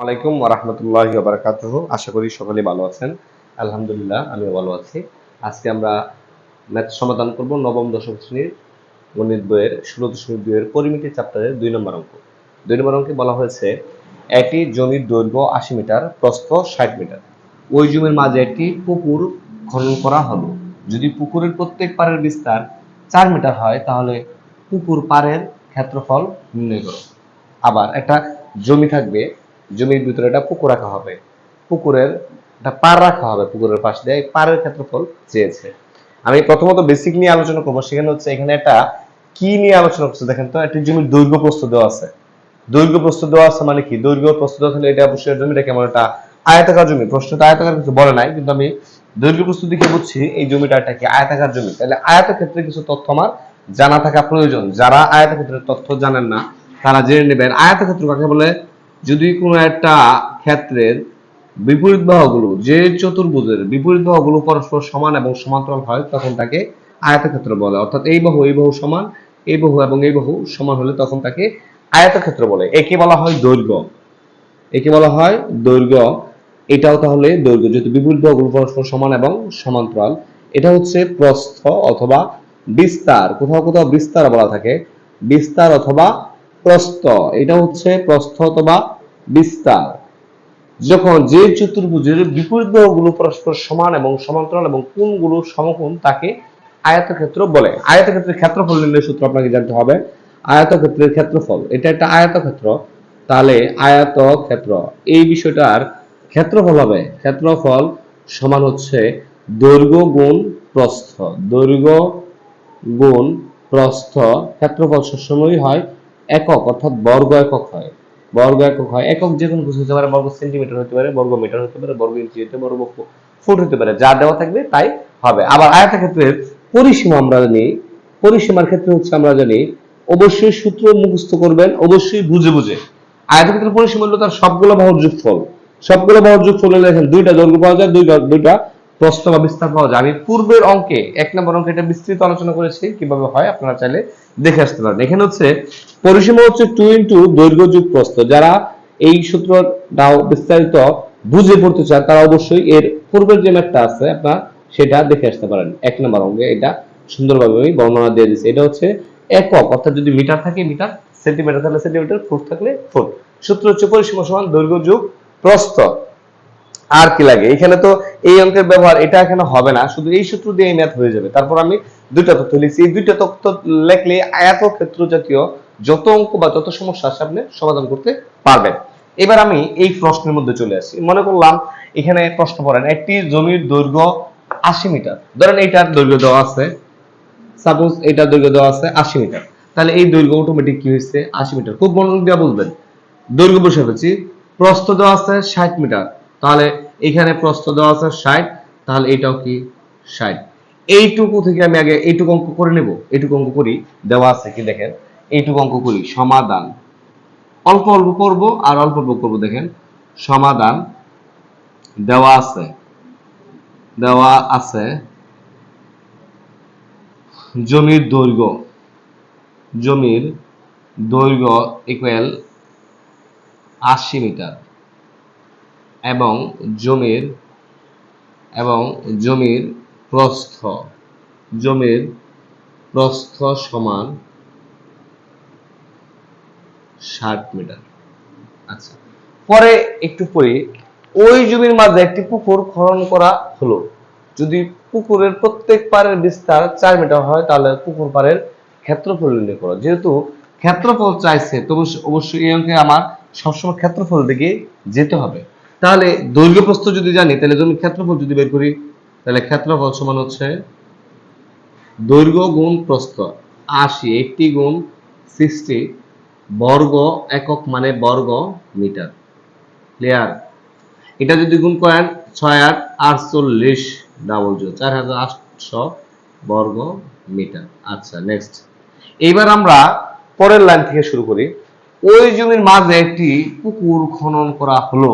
আলাইকুম বারাকাত আশা করি সকলে ভালো আছেন। আলহামদুলিল্লাহ, আমিও ভালো আছি। আজকে আমরা ম্যাথ সমাধান করব নবম দশম শ্রেণির গণিত বইয়ের, ষোলো দশমিক দুইয়ের পরিমিতি চ্যাপ্টারের দুই নম্বর অঙ্ক। দুই নম্বর অঙ্কে বলা হয়েছে, একটি জমির দৈর্ঘ্য আশি মিটার, প্রস্থ ষাট মিটার। ওই জমির মাঝে একটি পুকুর খনন করা হলো। যদি পুকুরের প্রত্যেক পাড়ের বিস্তার চার মিটার হয়, তাহলে পুকুর পাড়ের ক্ষেত্রফল নির্ণয় করো। আবার একটা জমি থাকবে জমির ভিতরে একটা পুকুর রাখা হবে। পুকুরের একটা পার রাখা হবে পুকুরের পাশ দিয়ে পাড়ের ক্ষেত্রফল চেয়েছে। আমি প্রথমত বেসিক নিয়ে আলোচনা করব, সেখানে হচ্ছে এখানে একটা কি নিয়ে আলোচনা করছে দেখেন তো, একটি জমির দৈর্ঘ্য প্রস্থ দেওয়া আছে। দৈর্ঘ্য প্রস্থ দেওয়া আছে মানে কি? দৈর্ঘ্য দেওয়া থাকলে এটা অবশ্যই জমিটা কেমন একটা আয়তাকার জমি, প্রশ্নটা আয়তাকার কিছু বলে নাই, কিন্তু আমি দৈর্ঘ্য প্রস্থ দেখে বুঝছি এই জমিটা একটা কি আয়তাকার জমি। তাহলে আয়তক্ষেত্রে কিছু তথ্য আমার জানা থাকা প্রয়োজন। যারা আয়তক্ষেত্রের তথ্য জানেন না, তারা জেনে নেবেন। আয়তক্ষেত্র কাকে বলে? যদি কোনো একটা ক্ষেত্রের বিপরীত বাহুগুলো, যে চতুর্ভুজের বিপরীত বাহুগুলো পরস্পর সমান এবং সমান্তরাল হয়, তখন তাকে আয়তক্ষেত্র বলে। অর্থাৎ এই বাহু এই বাহু সমান, এই বাহু এবং এই বাহু সমান হলে তখন তাকে আয়তক্ষেত্র বলে। একে বলা হয় দৈর্ঘ্য। একে বলা হয় দৈর্ঘ্য। এটাও তাহলে দৈর্ঘ্য, যেহেতু বিপরীত বাহুগুলো পরস্পর সমান এবং সমান্তরাল। এটা হচ্ছে প্রস্থ অথবা বিস্তার। কোথাও কোথাও বিস্তার বলা থাকে। বিস্তার অথবা প্রস্থ, এটা হচ্ছে প্রস্থ অথবা বিস্তার। যখন যে চতুর্ভুজের বিপরীত বাহুগুলো পরস্পর সমান এবং সমান্তরাল এবং কোণগুলো সমকোণ, তাকে আয়তক্ষেত্র বলে। আয়তক্ষেত্রের ক্ষেত্রফল নির্ণয় সূত্র আপনাকে জানতে হবে। আয়তক্ষেত্রের ক্ষেত্রফল, এটা একটা আয়তক্ষেত্র। তাহলে আয়তক্ষেত্র, এই বিষয়টার ক্ষেত্রফল হবে। ক্ষেত্রফল সমান হচ্ছে দৈর্ঘ্য গুণ প্রস্থ। দৈর্ঘ্য গুণ প্রস্থ ক্ষেত্রফল সবসময়ই হয় একক, অর্থাৎ বর্গ একক হয়। বর্গ একক হয়। একক যে কোনো কিছু হতে পারে, বর্গ সেন্টিমিটার হতে পারে, বর্গ মিটার হতে পারে, বর্গ ইঞ্চি হতে পারে, বর্গ ফুট হতে পারে, যা দেওয়া থাকবে তাই হবে। আবার আয়তক্ষেত্রের পরিসীমা আমরা জানি, পরিসীমার ক্ষেত্রে হচ্ছে আমরা জানি, অবশ্যই সূত্র মুখস্থ করবেন, অবশ্যই বুঝে বুঝে। আয়তক্ষেত্রের পরিসীমা হলো তার সবগুলো বাহুর যোগফল। সবগুলো বাহুর যোগফল হলে দেখেন দুইটা দৈর্ঘ্য পাওয়া যায়, দুইটা দুইটা প্রস্থ বা বিস্তার পাওয়া যায়। আমি পূর্বের অঙ্কে, এক নম্বর অঙ্কে এটা বিস্তৃত আলোচনা করেছি, কীভাবে হয় আপনারা চাইলে দেখে আসতে পারেন। এখানে হচ্ছে, পরিসীমা হচ্ছে টু ইন্টু দৈর্ঘ্য যুগ প্রস্থ। যারা এই সূত্রটাও বিস্তারিত বুঝে পড়তে চান, তারা অবশ্যই এর পূর্বের যে ম্যাথটা আছে, আপনার সেটা দেখে আসতে পারেন। এক নম্বর অঙ্কে এটা সুন্দরভাবে আমি বর্ণনা দিয়ে দিচ্ছি এটা হচ্ছে একক, অর্থাৎ যদি মিটার থাকে মিটার, সেন্টিমিটার থাকলে সেন্টিমিটার, ফুট থাকলে ফুট। সূত্র হচ্ছে পরিসীমা সমান দৈর্ঘ্য যুগ প্রস্থ। আর কি লাগে? এখানে তো এই অঙ্কের ব্যবহার, এটা এখানে হবে না। শুধু এই সূত্র দিয়ে ম্যাথ হয়ে যাবে। তারপর আমি দুইটা তথ্য লিখছি। এই দুইটা তথ্য লেখলে আয়াত ক্ষেত্র জাতীয় যত অঙ্ক বা যত সমস্যা আছে আপনি সমাধান করতে পারবেন। এবার আমি এই প্রশ্নের মধ্যে চলে আসি। মনে করলাম এখানে প্রশ্ন পড়েন, একটি জমির দৈর্ঘ্য আশি মিটার। ধরেন এইটার দৈর্ঘ্য দেওয়া আছে সাপোজ এইটার দৈর্ঘ্য দেওয়া আছে আশি মিটার। তাহলে এই দৈর্ঘ্য অটোমেটিক কি হয়েছে? আশি মিটার। খুব মনোযোগ দিয়ে বুঝবেন দৈর্ঘ্য বসে ফেলছি। প্রস্থ দেওয়া আছে ষাট মিটার। তাহলে এখানে প্রস্থ দেওয়া আছে ষাট, তাহলে এটাও কি ষাট? এইটুকু থেকে আমি আগে এইটুকু অঙ্ক করে নেব, এইটুকু অঙ্ক করি, দেওয়া আছে কি দেখেন? এইটুকু অঙ্ক করি, সমাধান। অল্প অল্প করব আর অল্প অল্প করব, দেখেন। সমাধান, দেওয়া আছে। দেওয়া আছে জমির দৈর্ঘ্য। জমির দৈর্ঘ্য ইকুয়াল আশি মিটার। এবং জমির এবং জমির প্রস্থ জমির প্রস্থ সমান ষাট মিটার। আচ্ছা পরে একটু পরে ওই জমির মাঝে একটি পুকুর খনন করা হলো। যদি পুকুরের প্রত্যেক পাড়ের বিস্তার চার মিটার হয়, তাহলে পুকুর পাড়ের ক্ষেত্রফল নির্ণয় করো। যেহেতু ক্ষেত্রফল চাইছে, তো অবশ্য- অবশ্যই এই অঙ্কে আমার সবসময় ক্ষেত্রফল দিকে যেতে হবে। তাহলে দৈর্ঘ্য প্রস্থ যদি জানি, তাহলে জমির ক্ষেত্রফল যদি বের করি, তাহলে ক্ষেত্রফল সমান হচ্ছে দৈর্ঘ্য গুণ প্রস্থ আশি এইটটি গুণ সিক্সটি বর্গ একক মানে বর্গ মিটার। ক্লিয়ার এটা যদি গুণ করেন ছয় আট, আটচল্লিশ ডাবল জিরো চার হাজার আটশো বর্গ মিটার। আচ্ছা নেক্সট এইবার আমরা পরের লাইন থেকে শুরু করি। ওই জমির মাঝে একটি পুকুর খনন করা হলো।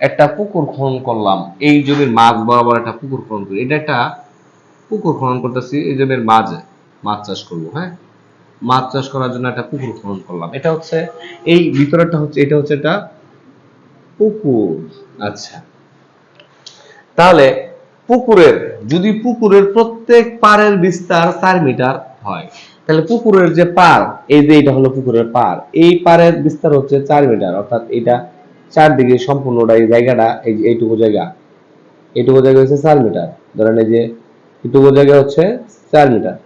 একটা পুকুর খনন করলাম। এই জমির মাঝ বরাবর একটা পুকুর খনন করি। এটা একটা পুকুর খনন করতেছি, এই জমির মাঝে মাছ চাষ করব হ্যাঁ? মাছ চাষ করার জন্য একটা পুকুর খনন করলাম। এটা হচ্ছে, এই ভিতরেরটা হচ্ছে, এটা হচ্ছে একটা পুকুর। আচ্ছা। তাহলে পুকুরের, যদি পুকুরের প্রত্যেক পাড়ের বিস্তার চার মিটার হয়, তাহলে পুকুরের যে পার এই যে এটা হলো পুকুরের পার এই পাড়ের বিস্তার হচ্ছে চার মিটার, অর্থাৎ এটা চারদিকে সম্পূর্ণটা এই জায়গাটা, এই যে এইটুকু জায়গা। এইটুকু জায়গা হচ্ছে চার মিটার। ধরেন এই যে এইটুকু জায়গা হচ্ছে চার মিটার।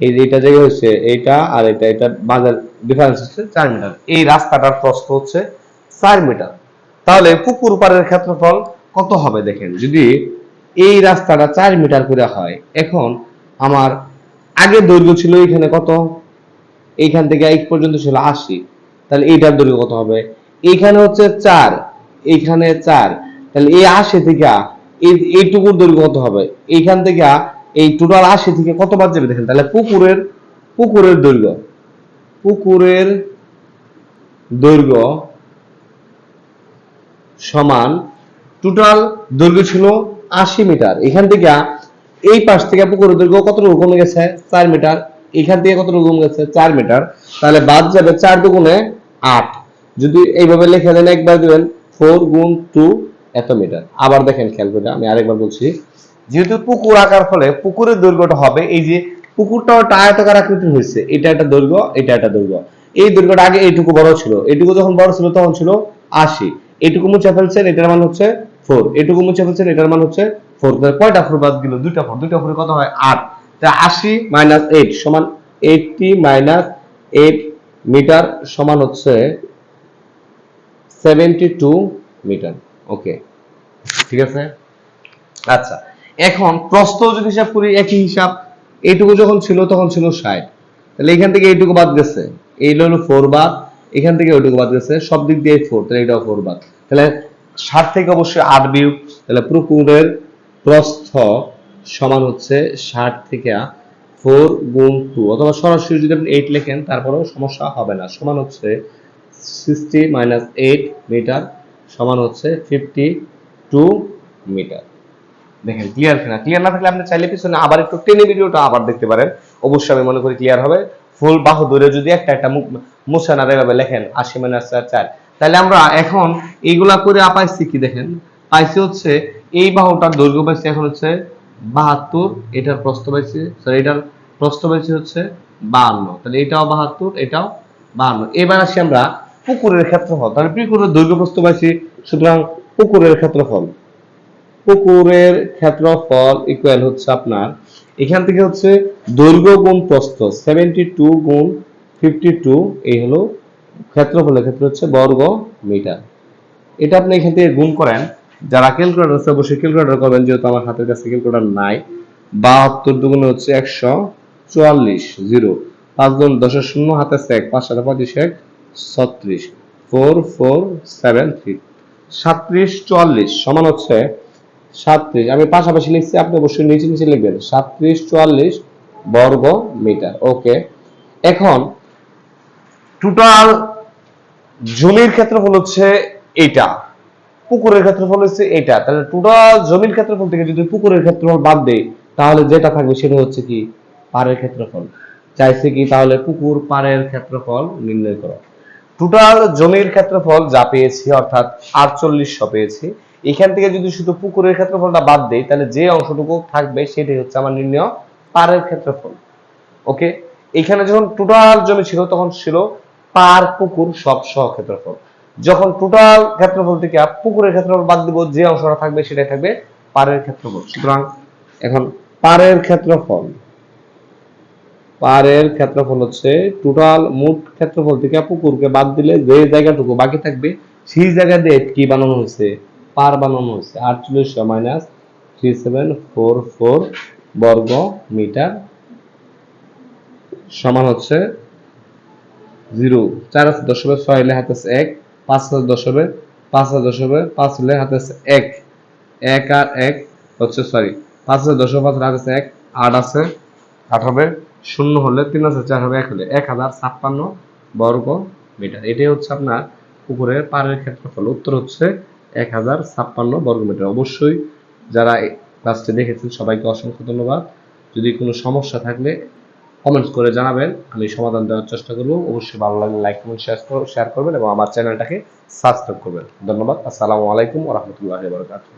এই যে এটা জায়গা হচ্ছে এইটা আর এটা এটা বাজার ডিফারেন্স হচ্ছে চার মিটার। এই রাস্তাটার প্রস্থ হচ্ছে চার মিটার। তাহলে পুকুর পাড়ের ক্ষেত্রফল কত হবে দেখেন, যদি এই রাস্তাটা চার মিটার করে হয়, এখন আমার আগে দৈর্ঘ্য ছিল এখানে কত? এইখান থেকে এই পর্যন্ত ছিল আশি। তাহলে এইটার দৈর্ঘ্য কত হবে? এইখানে হচ্ছে চার, এইখানে চার। তাহলে এই আশি থেকে এই, এইটুকুর দৈর্ঘ্য কত হবে? এইখান থেকে এই টোটাল আশি থেকে কত বাদ যাবে দেখেন? তাহলে পুকুরের পুকুরের দৈর্ঘ্য পুকুরের দৈর্ঘ্য সমান টোটাল দৈর্ঘ্য ছিল আশি মিটার। এখান থেকে এই পাশ থেকে পুকুরের দৈর্ঘ্য কতটুকু কমে গেছে? চার মিটার। এখান থেকে কতটুকু কমে গেছে? চার মিটার। তাহলে বাদ যাবে চার দুগুণে আট। যদি এইভাবে লিখে দেন, একবার দিবেন ফোর গুণ টু এত মিটার আবার দেখেন, খেয়াল করে, আমি আরেকবার বলছি। যেহেতু পুকুর আকার ফলে পুকুরের দৈর্ঘ্যটা হবে, এই যে পুকুরটাও একটা আয়তাকার আকৃতির হয়েছে, এটা একটা দৈর্ঘ্য, এটা একটা দৈর্ঘ্য। এই দৈর্ঘ্যটা আগে এইটুকু বড় ছিল, এইটুকু যখন বড় ছিল, তখন ছিল আশি। এইটুকু মুছে ফেলছেন, এটার মান হচ্ছে ফোর এইটুকু মুছে ফেলছেন, এটার মান হচ্ছে ফোর কয়টা ফোর বাদ গেল? দুইটা ফোর দুইটা ফোরে কত হয়? আট। তা আশি মাইনাস এইট সমান এইটটি মাইনাস এইট মিটার সমান হচ্ছে সেভেন্টি টু মিটার। ওকে, ঠিক আছে? আচ্ছা এখন প্রস্থ যদি হিসাব করি, একই হিসাব, এইটুকু যখন ছিল তখন ছিল ষাট। তাহলে এখান থেকে এইটুকু বাদ গেছে। এই হলো বাদ এখান থেকে ওইটুকু বাদ গেছে। সব দিক দিয়ে তাহলে এটাও বাদ তাহলে ষাট থেকে অবশ্যই আট বিয়োগ, তাহলে প্রস্থ সমান হচ্ছে ষাট থেকে ফোর গুণ টু অথবা সরাসরি যদি আপনি এইট লেখেন, তারপরেও সমস্যা হবে না। সমান হচ্ছে সিক্সটি মাইনাস এইট মিটার সমান হচ্ছে ফিফটি টু মিটার দেখেন ক্লিয়ার কিনা? ক্লিয়ার না থাকলে আপনি চাইলে পিছনে আবার একটু টেনে ভিডিওটা আবার দেখতে পারেন। অবশ্যই আমি মনে করি ক্লিয়ার হবে। ফুল বাহু ধরে যদি একটা একটা না এভাবে লেখেন, আশি মাইনাস চার। চার তাহলে আমরা এখন এইগুলা করে পাইছি কি দেখেন? পাইছি হচ্ছে এই বাহুটার দৈর্ঘ্য পাইছি এখন হচ্ছে বাহাত্তর, এটার প্রস্থ পাইছি সরি এটার প্রস্থ পাইছি হচ্ছে বাহান্ন। তাহলে এটাও বাহাত্তর, এটাও বাহান্ন। এবার আসি আমরা পুকুরের ক্ষেত্রফল, তাহলে পুকুরের দৈর্ঘ্য প্রস্থ পাইছি, সুতরাং পুকুরের ক্ষেত্রফল। পুকুরের ক্ষেত্রফল ইকুয়াল হচ্ছে আপনার, এখান থেকে হচ্ছে দৈর্ঘ্য গুণ প্রস্থ সেভেন্টি টু গুণ ফিফটি টু এই হলো ক্ষেত্রফলের ক্ষেত্রে হচ্ছে বর্গ মিটার। এটা আপনি এখান থেকে গুণ করেন, যারা ক্যালকুলেটর আছে অবশ্যই ক্যালকুলেটর করবেন, যেহেতু আমার হাতের কাছে ক্যালকুলেটর নাই। বাহাত্তর দুগুণে হচ্ছে একশো চুয়াল্লিশ জিরো পাঁচ গুণ দশের শূন্য হাতে এক পাঁচ সাথে পঁচিশ এক। ছত্রিশ, ফোর ফোর, সেভেন, থ্রি। চুয়াল্লিশ, সমান হচ্ছে আমি পাশাপাশি লিখছি, আপনি অবশ্যই নিচে নিচে লিখবেন। চুয়াল্লিশ, বর্গ মিটার। ওকে। এখন টোটাল জমির ক্ষেত্রফল হচ্ছে এটা পুকুরের ক্ষেত্রফল হচ্ছে এটা তাহলে টোটাল জমির ক্ষেত্রফল থেকে যদি পুকুরের ক্ষেত্রফল বাদ দেই, তাহলে যেটা থাকবে সেটা হচ্ছে কি? পাড়ের ক্ষেত্রফল। চাইছে কি তাহলে পুকুর পাড়ের ক্ষেত্রফল নির্ণয় করো। টোটাল জমির ক্ষেত্রফল যা পেয়েছি, অর্থাৎ আটচল্লিশশো পেয়েছি, এখান থেকে যদি শুধু পুকুরের ক্ষেত্রফলটা বাদ দেই, তাহলে যে অংশটুকু থাকবে সেটাই হচ্ছে আমার নির্ণয় পাড়ের ক্ষেত্রফল ওকে এখানে যখন টোটাল জমি ছিল, তখন ছিল পার পুকুর, সব সহ ক্ষেত্রফল, যখন টোটাল ক্ষেত্রফল থেকে পুকুরের ক্ষেত্রফল বাদ দিব, যে অংশটা থাকবে সেটাই থাকবে পারের ক্ষেত্রফল, সুতরাং এখন পারের ক্ষেত্রফল পারের ক্ষেত্রফল হচ্ছে টোটাল মোট ক্ষেত্রফল থেকে পুকুরকে বাদ দিলে যে জায়গাটুকু বাকি থাকবে, সেই জায়গা দিয়ে কি বানানো হয়েছে? পার বানানো হয়েছে। আটচল্লিশশো minus three seven four four বর্গ মিটার সমান হচ্ছে জিরো চার আছে দশ হবে ছয় হলে হাতে এক, পাঁচ হাজার দশ হবে পাঁচ হাজার দশ হবে পাঁচ হলে হাতে এক। এক আর এক হচ্ছে সরি পাঁচ হাজার দশ হবে পাঁচ হাতে এক, আট আছে, আট হবে। শূন্য হলে তিন হাজার চার হবে, এক হলে এক হাজার ছাপ্পান্ন বর্গ মিটার। এটাই হচ্ছে আপনার পুকুরের পাড়ের ক্ষেত্রফল। উত্তর হচ্ছে এক হাজার ছাপ্পান্ন বর্গ মিটার। অবশ্যই যারা ক্লাসটি দেখেছেন, সবাইকে অসংখ্য ধন্যবাদ। যদি কোনো সমস্যা থাকলে কমেন্টস করে জানাবেন, আমি সমাধান দেওয়ার চেষ্টা করব। অবশ্যই ভালো লাগলে লাইক কমেন্ট শেয়ার শেয়ার করবেন এবং আমার চ্যানেলটাকে সাবস্ক্রাইব করবেন। ধন্যবাদ। আসসালামু আলাইকুম ওরহমতুল্লাহ বরকাতুহ।